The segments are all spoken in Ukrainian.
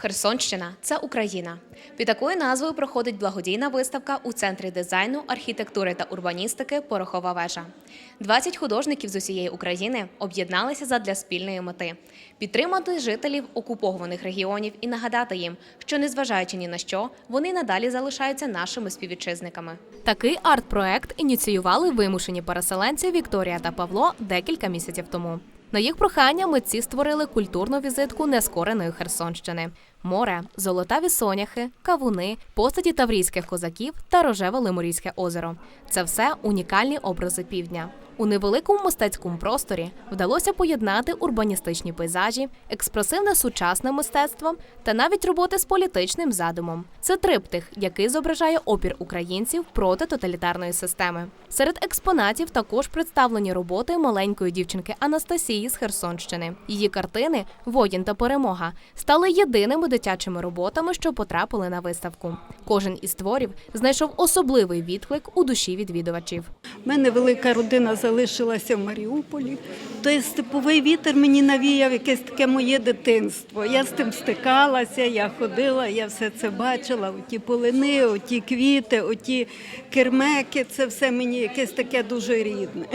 Херсонщина це Україна. Під такою назвою проходить благодійна виставка у центрі дизайну, архітектури та урбаністики Порохова вежа. 20 художників з усієї України об'єдналися задля спільної мети підтримати жителів окупованих регіонів і нагадати їм, що незважаючи ні на що, вони надалі залишаються нашими співвітчизниками. Такий арт-проект ініціювали вимушені переселенці Вікторія та Павло декілька місяців тому. На їх прохання митці створили культурну візитку нескореної Херсонщини: море, золотаві соняхи, кавуни, постаті таврійських козаків та рожеве Лиморійське озеро. Це все унікальні образи півдня. У невеликому мистецькому просторі вдалося поєднати урбаністичні пейзажі, експресивне сучасне мистецтво та навіть роботи з політичним задумом. Це триптих, який зображає опір українців проти тоталітарної системи. Серед експонатів також представлені роботи маленької дівчинки Анастасії з Херсонщини. Її картини Воїн та перемога стали єдиними дитячими роботами, що потрапили на виставку. Кожен із творів знайшов особливий відклик у душі відвідувачів. У мене велика родина залишилася в Маріуполі. Той степовий вітер мені навіяв якесь таке моє дитинство. Я з тим стикалася, я ходила, я все це бачила. Оті полини, оті квіти, оті кермеки. Це все мені якесь таке дуже рідне.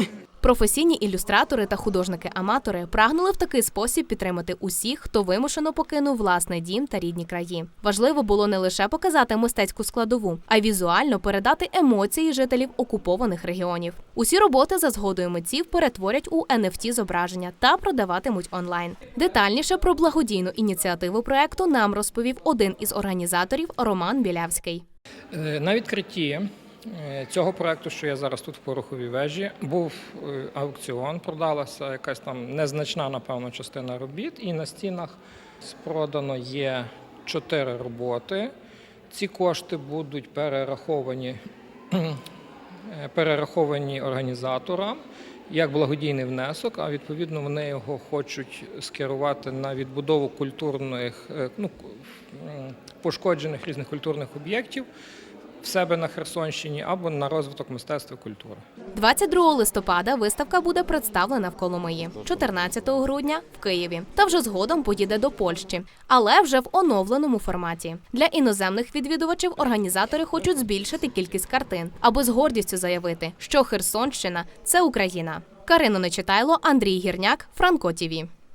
Професійні ілюстратори та художники-аматори прагнули в такий спосіб підтримати усіх, хто вимушено покинув власний дім та рідні краї. Важливо було не лише показати мистецьку складову, а й візуально передати емоції жителів окупованих регіонів. Усі роботи за згодою митців перетворять у NFT зображення та продаватимуть онлайн. Детальніше про благодійну ініціативу проекту нам розповів один із організаторів Роман Білявський. Е, На відкритті цього проекту, що я зараз тут в Пороховій вежі, був е, аукціон, продалася якась там незначна, напевно, частина робіт, і на стінах спродано є чотири роботи. Ці кошти будуть перераховані, е, перераховані організаторам як благодійний внесок, а відповідно вони його хочуть скерувати на відбудову культурних е, ну, пошкоджених різних культурних об'єктів в себе на Херсонщині або на розвиток мистецтва і культури. 22 листопада виставка буде представлена в Коломиї, 14 грудня в Києві. Та вже згодом поїде до Польщі, але вже в оновленому форматі. Для іноземних відвідувачів організатори хочуть збільшити кількість картин, аби з гордістю заявити, що Херсонщина це Україна. Карина Нечитайло, Андрій Гірняк, Франко Тіві.